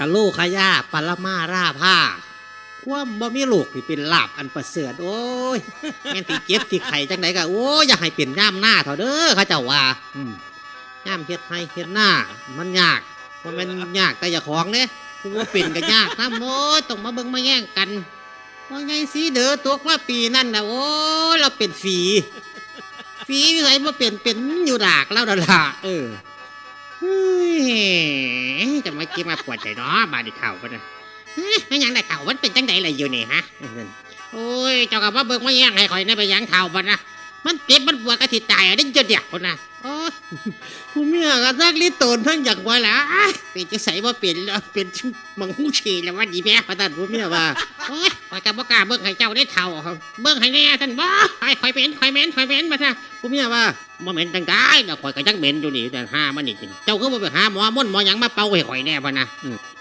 อโลขยาปรมาราผ้าความบ่มีลูกที่เป็นลาบอันประเสริฐโอ้ยแม่นตีเก็บที่ไข่จังไดก็โอ้ยอย่าให้เป็นย่ามหน้าเถอะเด้อเขาเจ้าว่าอืมย่ามเฮ็ดให้เฮ็ดหน้า มันยากเพราะมันยากแต่อย่าของเด้ผู้ว่าเป็นก็ยากนะโอ้ยต้องมาเบิ่งมาแย่งกันว่าไงสิเด้อตัวว่าปีนั่นนะโอ้เราเป็นฝีฝีอยู่ไหนมาเป็นเป็นอยู่ดากแล้วล่ะเออ จะมากินมาปวดใจเนาะบาดิเข่าปะนะไม่ยังได้เข่ามันเป็นจังไดอะไรอยู่นี่ฮะโอ้ยเจ้ากับว่าเบิกมาแย่งให้คอยได้ไปยังเข่าปะนะมันเจ็บมันปวดกระติตายอะได้จนเดียวปะนะ โอ้ยผู้เมียก็ทักลิตนทั้งอยากว่าละเป็นจะใส่ว่าเป็นแล้วเป็นมังหูฉีแล้วว่าดีแม่พระท่านผู้เมียว่าโอ้ยข่อยกับบ่กล้าเบิ่งให้เจ้าได้เท่าเบิ่งให้แน่ท่านบ่ให้ข่อยเป็นข่อยเม็นข่อยเม็นมาท่าผู้เมียว่าบ่เม็นจังได้ดอกข่อยก็ยังเม็นอยู่นี่แต่ห้ามันนี่จริงเจ้าคือบ่ไปหาหมอม่นหมอหยังมาเป่าให้ข่อยแน่บ่นะ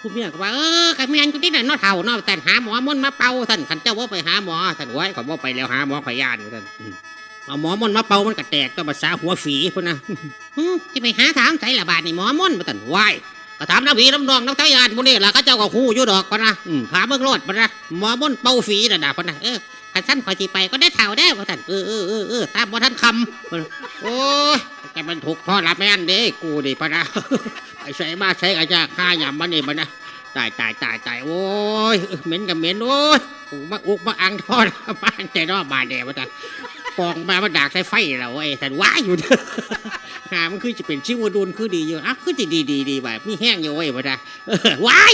ผู้เมียก็ว่าเออก็แม่นกูที่นั่นเนาะเฒ่าเนาะแต่หาหมอม่นมาเป่าท่านคันเจ้าบ่ไปหาหมอท่านไว้ขอยบ่ไปแล้วหาหมอข่อยย่านอยู่ท่าน เอาหมอม่นมาเป่ามันก็แตกก็ภาษาหัวฝีพุ่นนะอืมสิไปหาถามไสละบาดนี่หมอม่นบ่ท่านไว้ก็ถามน้ำผีน้ำดองน้ำตายานพวกนี้ล่ะเขาเจ้าก็ฮู้อยู่ดอกปะนะอืมหาเบิ่งโลดปะนะหมอม่นเป่าฝีน่ะนะปะนะเออคันท่านข่อยสิไปก็ได้เฒ่าได้บ่ท่านเออเออเออเออตามบ่ท่านคำโอ้ยแต่มันถูกพ่อละแม่นเด้กูดิพะนะไปใส่มาใส่กระจาข้าหยำมันนี่มันนะตายตายตายตายโอ้ยเหม็นกับเหม็นโอ้ยกูมาอุกมาอังทอดมาใจรอบบาดแดดวะจ้ะ ปองมามันดากใส่ไฟเราไอ้สันว้าอยู่หามันคือจะเป็นชิวดุนคือดีอยู่อะคือจะดีดีดีแบบมีแห้งอยู่ไอ้ยวะจ้ะว้าย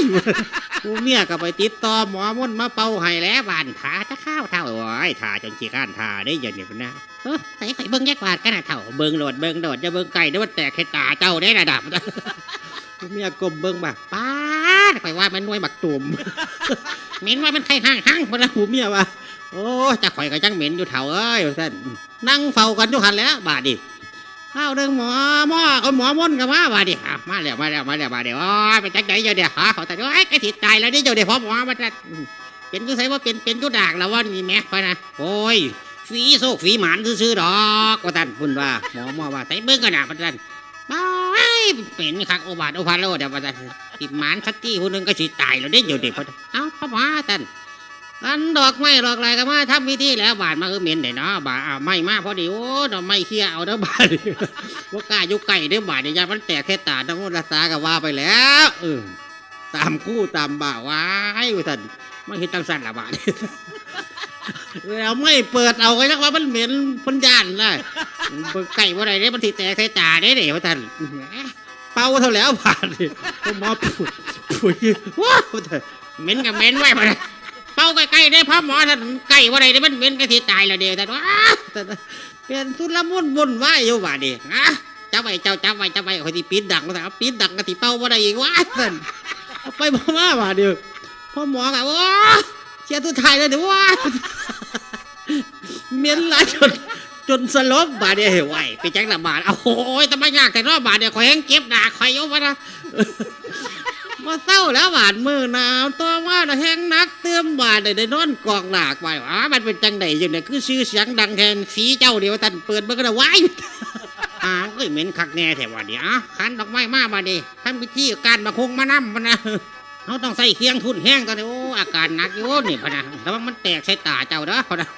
กูเมียก็ไปติดต่อหมอมนต์มาเป่าให้แล้วบานขาจะข้าวเท่าโอ้ยทาจนขี้ข้านทาได้ยังนี้พะนะเออใส่ไข่เบิ้งแยกวาดกันนะเถ่าเบิ้งโหลดเบิ้งโดดจะเบิ้งไก่ได้ว่าแตกแค่ตาเจ้าได้ระดับเมียกลมเบิ้งแบักป้าดข่อยว่ามันนวยบักตุ่มเหม็นว่ามันไข่ห้างห้างพนละหูเมียว่า โอ้จะข่อยก็จังเหม็นอยู่เถ่าเอ้ยท่านนั่งเฝ้ากันอยู่หันแล้วบาดดิข้าวเรื่องหมอหมอเอาหมอม่นกันมาบาดดิมาแล้วมาแล้วมาแล้วบาดเดี๋ยวไปจังไหนเจ้าเดี๋ยวหาเขาแต่ว่าไอ้ไอ้ที่ตายแล้วนี่เจ้าเดี๋ยวพอหมอมาจะเป็นก็ใส่ว่าเป็นเป็นก็ดากแล้วว่านี่แม่พะนะโอ้ยฝีโซกฝีหมานซื่อๆดอกว่าท่านพุ่นว่าหมอหมอว่าใส่เบิ้งกันนะว่าท่านบ้ายเป็นคักโอบาทโอพาโลเดี๋ยวว่าท่านติดหมานสักที่ผู้หนึงก็สิตายแล้วเด้เดี๋ยวเด็กพอท่านเอ้าพ่อหมอท่าน อันดอกไม้ดอกอะไรก็มาทำพิธีแล้วบาดมาคือเหม็นเด้เนาะบาดอ้าวไม่มากพอดีโอ้ดอกไม้เคี้ยเอาเด้อบาดว่ากล้าอยู่ไก่เด้อบาดเนี่ยยามันแตกแค่ตาทั้งหมดรักษาก็ว่าไปแล้วเออตามคู่ตามบ่าวว้ายว่าท่านไม่เห็นตั้งสันละบาดแล้วไม่เปิดเอาไว้จักว่ามันเหม็นพันยานเปิดไก่ว่าไรเนี่ยมันติแตกใส่ตาได้เดี๋ยวท่านเป่าเท่าแล้วผ่านเลยมมาผุดผุยว้าวท่านเหม็นกับเหม็นไว้มาเลยเป่า ใกล้ๆได้พ่อหมอท่านไก่ว่าไรเนี่ยมันเหม็นกะทิตายแล้วเดียวท่านว้าท่านเป็นทุลมุนบุญไหวาอยู่ว่าดิอะจับไว้เจ้าจับไว้จับไว้คอยที่ปีนดังมาแต่ปีนดังกะทิเป่าว่าไรอีกว้าท่านไปบ่มาว่าเดียวพ่อหมอกับว้าเชียร์ตัวไทยเลยเดี๋ยวว้าเมียนลายจนจนสลบบาดเดียวไหวไปแจ้งละบาดเอาโอ้ยทำไมยากแต่รอบบาดเดียวคอยแห้งเก็บดาคอยยกวะนะ มาเศร้าแล้วบาดมือหนาวตัวว่าน่ะแห้งนักเติมบาดได้ได้นอนกองหลากไปอ๋อมันเป็นจังไดอยู่เนี่ยคือชื่อเสียงดังแทนฝีเจ้าเดียวท่านเปิดมันก็ได้ไว้อ้าวเอ้ยเหม็นคักแน่แถววันนี้อะขันดอกไม้มาบาดีทำพิธีการมาคงมานั่มมันนะเขาต้องใส่เคียงทุนแห้งตอนนี้โอ้อาการหนักอยู่นี่พะนะแล้วมันแตกใส่ตาเจ้าเด้อพะนะ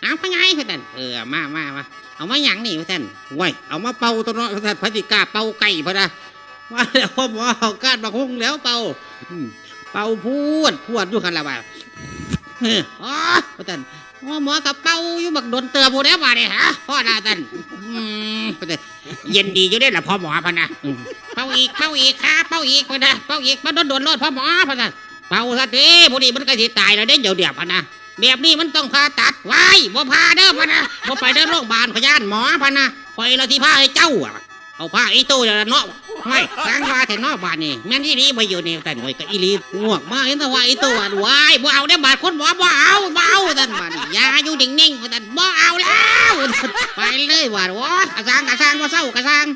เอาพะไงพะท่านเออมามามาเอามาหยังนี่พะท่านไว้ยเอามาเป่าตัวเนาะพะท่านพระติกาเป่าไก่พะนะ ว่าแล้วพ่อหมอเอาการมาคงแล้วเป่าอืมเป่าพูดพูดอยู่คันละบ่าเอออ๋อพะท่านพ่อหมอกับเป่าอยู่บักโดนเตือบูแล้วบ่าเนี่ยฮะพ่อนาท่านอืมพะท่านเย็นดีอยู่ได้อละพ่อหมอพะนะอืมเป่าอีกเป่าอีกครับเป่าอีกพะนะเป่าอีกมาโดนโดนรถพ่อหมอพะนะเป่าซะทีพอดีมันก็สิตายแล้วเด้เดี๋ยวเดี๋ยวพะนะแบบนี้มันต้องผ่าตัดไว้บ่พาเด้อพะนะบ่ไปเด้อโรงพยาบาลพยานหมอพะนะคอยเราที่พาให้เจ้าอะ เอาผ้าอีตู้เดี๋ยวเนาะไม่สังวาแต่นอกบ้านนี่แม่นอีหลีบ่อยู่นี่แต่หน่วยก็อีหลีง่วงมากเห็นแต่ว่าอีตู้ว่าว้ายบ่เอาเด้อบาดคนบ่บ่เอาบ่เอาท่านบ้านนี่ยาอยู่นิ่งๆท่านบ่เอาแล้ว ไปเลยว่าโอ้ยกระซังกระซังบ่เศร้ากระซัง